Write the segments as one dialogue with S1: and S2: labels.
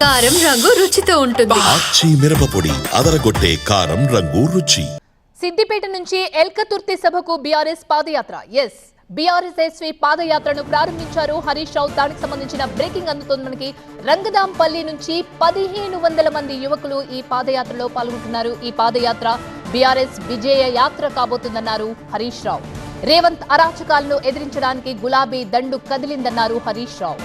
S1: కారం రంగు రుచితో ఉంటుంది.
S2: ఆచి మిరపపొడి అదరగొట్టే కారం రంగు రుచి.
S3: సిద్దిపేట నుంచి ఎల్కతుర్తి సభకు BRS padayatra. Yes BRS SV పాదయాత్రను ప్రారంభించారు హరీష్ రావు. దానికి సంబంధించిన బ్రేకింగ్ అందుతుంది మనకి. రంగదాంపల్లి నుంచి పదిహేను వందల మంది యువకులు ఈ పాదయాత్రలో పాల్గొంటున్నారు. ఈ పాదయాత్ర బీఆర్ఎస్ విజయ యాత్ర కాబోతుందన్నారు హరీష్ రావు. రేవంత్ అరాచకాలను ఎదిరించడానికి గులాబీ దండు కదిలిందన్నారు హరీష్ రావు.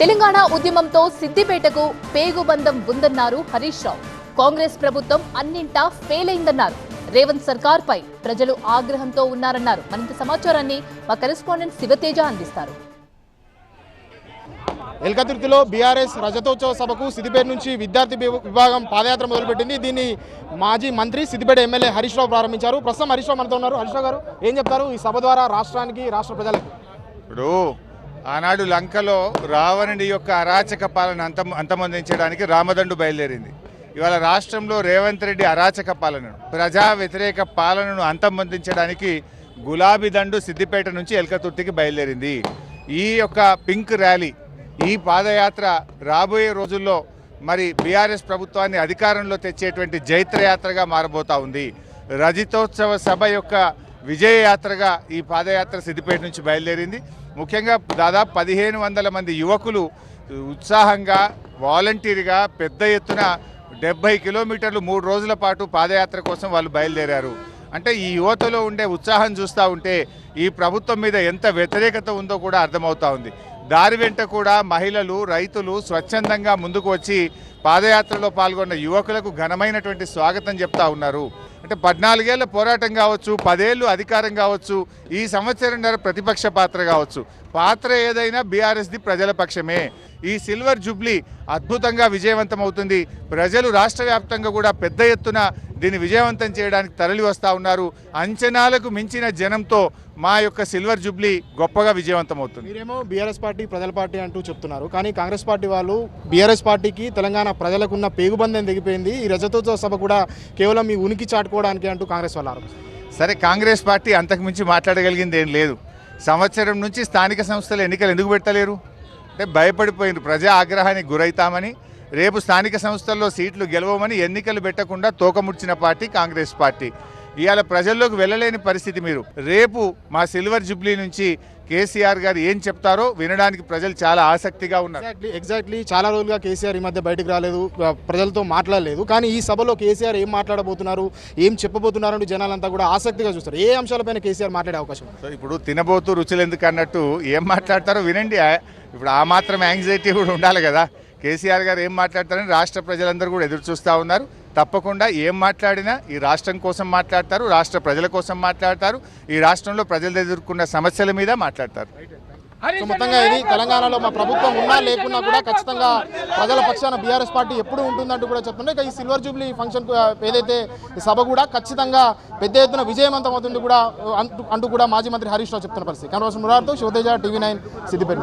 S3: తెలంగాణ ఉద్యమంతో సిద్దిపేటకు పేగుబంధం ఉందన్నారు హరీష్ రావు. కాంగ్రెస్ ప్రభుత్వం అన్నింటా ఫెయిల్ అయిందన్నారు రేవంత్ సర్కార్ పై ప్రజలు ఆగ్రహంతో ఉన్నారన్నారు. మరింత సమాచారాన్ని మా కరెస్పాండెంట్ శివతేజ అందిస్తారు.
S4: ఎల్కతుర్తిలో బీఆర్ఎస్ రజతోత్సవ సభకు సిద్దిపేట నుంచి విద్యార్థి విభ- విభాగం పాదయాత్ర మొదలుపెట్టింది. దీన్ని మాజీ మంత్రి సిద్దిపేట ఎమ్మెల్యే హరీష్ రావు ప్రారంభించారు. ప్రస్తుతం హరీష్ రావు మనతో ఉన్నారు. హరీష్ రావు గారు ఏం చెప్తారు? ఈ సభ ద్వారా రాష్ట్రానికి రాష్ట్ర ప్రజలకు.
S5: ఇప్పుడు ఆనాడు లంకలో రావణుడి యొక్క అరాచక పాలన అంతం అంతమొందించడానికి రామదండు బయలుదేరింది. ఇవాళ రాష్ట్రంలో రేవంత్ రెడ్డి అరాచక పాలనను ప్రజా వ్యతిరేక పాలనను అంతమొందించడానికి గులాబీ దండు సిద్దిపేట నుంచి ఎల్కతుర్తికి బయలుదేరింది. ఈ యొక్క పింక్ ర్యాలీ ఈ పాదయాత్ర రాబోయే రోజుల్లో మరి బీఆర్ఎస్ ప్రభుత్వాన్ని అధికారంలో తెచ్చేటువంటి జైత్రయాత్రగా మారబోతా ఉంది. రజితోత్సవ సభ యొక్క విజయ యాత్రగా ఈ పాదయాత్ర సిద్దిపేట నుంచి బయలుదేరింది. ముఖ్యంగా దాదాపు పదిహేను వందల మంది యువకులు ఉత్సాహంగా వాలంటీర్గా పెద్ద ఎత్తున డెబ్బై కిలోమీటర్లు మూడు రోజుల పాటు పాదయాత్ర కోసం వాళ్ళు బయలుదేరారు. అంటే ఈ యువతలో ఉండే ఉత్సాహం చూస్తూ ఉంటే ఈ ప్రభుత్వం మీద ఎంత వ్యతిరేకత ఉందో కూడా అర్థమవుతా ఉంది. దారి వెంట కూడా మహిళలు రైతులు స్వచ్ఛందంగా ముందుకు వచ్చి పాదయాత్రలో పాల్గొన్న యువకులకు ఘనమైనటువంటి స్వాగతం చెప్తా ఉన్నారు. అంటే పద్నాలుగేళ్ళ పోరాటం కావచ్చు పదేళ్ళు అధికారం కావచ్చు ఈ సంవత్సరంన్నర ప్రతిపక్ష పాత్ర కావచ్చు. పాత్ర ఏదైనా బీఆర్ఎస్ది ప్రజల పక్షమే. ఈ సిల్వర్ జూబ్లీ అద్భుతంగా విజయవంతం అవుతుంది ప్రజలు రాష్ట్ర వ్యాప్తంగా కూడా పెద్ద ఎత్తున దీన్ని విజయవంతం చేయడానికి తరలి వస్తూ ఉన్నారు. అంచనాలకు మించిన జనంతో మా యొక్క సిల్వర్ జూబ్లీ గొప్పగా విజయవంతం అవుతుంది
S4: మీరేమో బీఆర్ఎస్ పార్టీ ప్రజల పార్టీ అంటూ చెప్తున్నారు. కానీ కాంగ్రెస్ పార్టీ వాళ్ళు బీఆర్ఎస్ పార్టీకి తెలంగాణ ప్రజలకు ఉన్న పేగుబంధం దిగిపోయింది ఈ రజతోత్సవ సభ కూడా కేవలం మీ ఉనికి చాటుకోవడానికి అంటూ కాంగ్రెస్ వాళ్ళు.
S5: సరే కాంగ్రెస్ పార్టీ అంతకు మించి మాట్లాడగలిగింది ఏం లేదు. సంవత్సరం నుంచి స్థానిక సంస్థల ఎన్నికలు ఎందుకు పెట్టలేరు? అంటే భయపడిపోయినారు ప్రజా ఆగ్రహానికి గురైతామని రేపు స్థానిక సంస్థల్లో సీట్లు గెలవమని ఎన్నికలు పెట్టకుండా తోకముడ్చిన పార్టీ కాంగ్రెస్ పార్టీ. ఇవాళ ప్రజల్లోకి వెళ్ళలేని పరిస్థితి మీరు. రేపు మా సిల్వర్ జూబ్లీ నుంచి కేసీఆర్ గారు ఏం చెప్తారో వినడానికి ప్రజలు చాలా ఆసక్తిగా ఉన్నారు.
S4: ఎగ్జాక్ట్లీ ఎగ్జాక్ట్లీ చాలా రోజులుగా కేసీఆర్ ఈ మధ్య బయటకు రాలేదు ప్రజలతో మాట్లాడలేదు. కానీ ఈ సభలో కేసీఆర్ ఏం మాట్లాడబోతున్నారు ఏం చెప్పబోతున్నారు అంటూ జనాలంతా కూడా ఆసక్తిగా చూస్తారు. ఏ అంశాలపైన కేసీఆర్ మాట్లాడే అవకాశం ఉంది?
S5: సో ఇప్పుడు తినబోతూ రుచులు ఎందుకు అన్నట్టు ఏం మాట్లాడతారో వినండి. ఇప్పుడు ఆ మాత్రం యాంగ్జైటీ కూడా ఉండాలి కదా. కేసీఆర్ గారు ఏం మాట్లాడతారని రాష్ట్ర ప్రజలందరూ కూడా ఎదురు చూస్తూ ఉన్నారు. తప్పకుండా ఏం మాట్లాడినా ఈ రాష్ట్రం కోసం మాట్లాడతారు రాష్ట్ర ప్రజల కోసం మాట్లాడతారు ఈ రాష్ట్రంలో ప్రజలు ఎదుర్కొన్న సమస్యల మీద మాట్లాడతారు.
S4: సో మొత్తంగా ఇది తెలంగాణలో మా ప్రభుత్వం ఉన్నా లేకున్నా కూడా ఖచ్చితంగా ప్రజల పక్షాన బీఆర్ఎస్ పార్టీ ఎప్పుడు ఉంటుందంటూ కూడా చెప్తుండే ఇక ఈ సిల్వర్ జూబ్లీ ఫంక్షన్ ఏదైతే ఈ సభ కూడా ఖచ్చితంగా పెద్ద ఎత్తున విజయవంతం అవుతుంది కూడా అంటూ అంటూ కూడా మాజీ మంత్రి హరీష్ రావు చెప్తున్న పరిస్థితి. కనవసం మురార్తో శివతేజ టీవీ నైన్ సిద్దిపేట